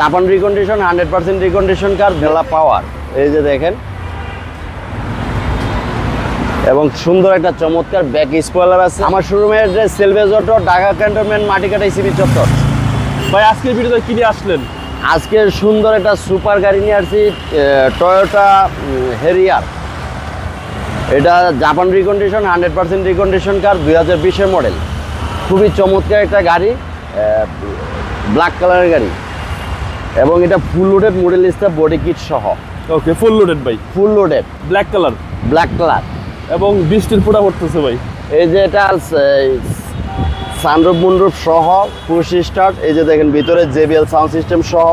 Japan recondition hundred percent recondition car ভেলা power এই যে দেখেন। এবং সুন্দর একটা চমৎকার ব্যাক স্পয়লার আছে। আমার শোরুমের যে salvage auto Dhaka cantonment Matikata CB চত্বর ভাই আজকের ভিডিওতে কি নিয়ে আসলেন? আজকের সুন্দর একটা সুপার গাড়ি নিয়ে আসছি টয়োটা হেরিয়ার এটা Japan recondition hundred percent recondition car দুই হাজার বিশের মডেল খুবই চমৎকার একটা গাড়ি ব্ল্যাক কালারের গাড়ি। এবং এটা full loaded model star body kit সহ। ওকে ফুল লোডেড ভাই। Full loaded black colour black colour এবং বৃষ্টির ফোঁটা পড়তেছে ভাই। এই যে এটা সানরূপ মুন্ডরূপ সহ পুশ স্টার্ট এই যে দেখেন ভিতরে জেবিএল সাউন্ড সিস্টেম সহ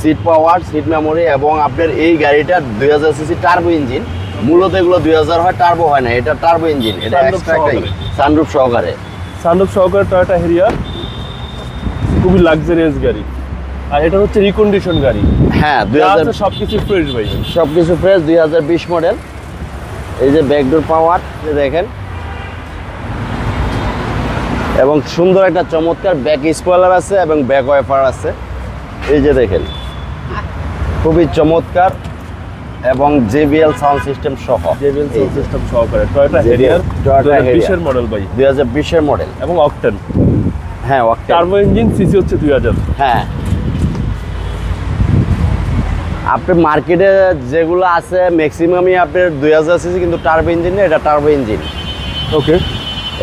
সিট পাওয়ার সিট মেমোরি এবং আপনার এই গাড়িটা দুই হাজার সিসি টার্বো ইঞ্জিন মূলত এগুলো দুই হাজার হয় টার্বো হয় না এটা টার্বো ইঞ্জিন এটা এক্সট্রা। সানরূপ সহকারে। সানরূপ সহকারে। টয়োটা হেরিয়ার খুবই লাক্সারিয়াস গাড়ি। আর এটা হচ্ছে রিকন্ডিশন গাড়ি। হ্যাঁ দুই হাজার সবকিছু ফ্রেশ ভাই। সব কিছু ফ্রেশ দুই হাজার বিশ মডেল এই যে ব্যাকডোর পাওয়ার দেখেন। এবং সুন্দর একটা চমৎকার ব্যাক স্পয়লার আছে এবং ব্যাক ওয়াইপার আছে। এই যে দেখেন। খুবই চমৎকার এবং জেবিএল সাউন্ড সিস্টেম সহ। জেবিএল সাউন্ড সিস্টেম সহকারে টয়োটা হেরিয়ার Harrier। বিশের মডেল ভাই। দুই হাজার বিশের মডেল এবং অকটেন হ্যাঁ octane। টার্বো ইঞ্জিন সিসি হচ্ছে দুই হাজার। হ্যাঁ। আপনি মার্কেটে যেগুলো আছে ম্যাক্সিমামই আপনার দুই হাজার সিসি কিন্তু টার্বো ইঞ্জিন এটা টার্বো ইঞ্জিন ওকে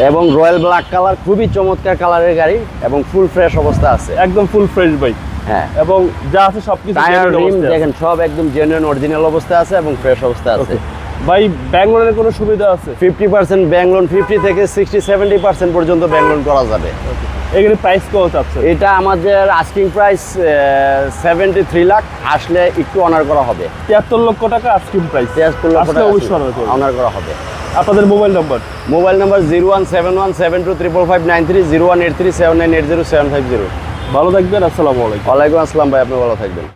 এবং রয়্যাল ব্ল্যাক কালার খুবই চমৎকার কালারের গাড়ি এবং ফুল ফ্রেশ অবস্থা আছে। একদম ফুল ফ্রেশ ভাই হ্যাঁ। এবং যা আছে genuine রিম দেখেন সব একদম জেনুইন অরিজিনাল অবস্থা আছে এবং ফ্রেশ অবস্থা আছে. ভাই ব্যাঙ্গলোরের কোনো সুবিধা আছে? Fifty percent bank loan fifty থেকে সিক্সটি সেভেন্টি পার্সেন্ট পর্যন্ত ব্যাংক লোন করা যাবে। এখানে প্রাইস কত চাচ্ছে এটা আমাদের asking price seventy three lakh আসলে একটু অনার করা হবে। তিয়াত্তর লক্ষ টাকা আস্কিং প্রাইস তিয়াত্তর লক্ষ টাকা অনার করা হবে। আপনাদের mobile number mobile number zero one seven one seven two triple five nine three zero one eight three seven nine eight zero seven five zero ভালো থাকবেন আসসালামু আলাইকুম। ওয়ালাইকুম আসসালাম ভাই আপনি ভালো থাকবেন।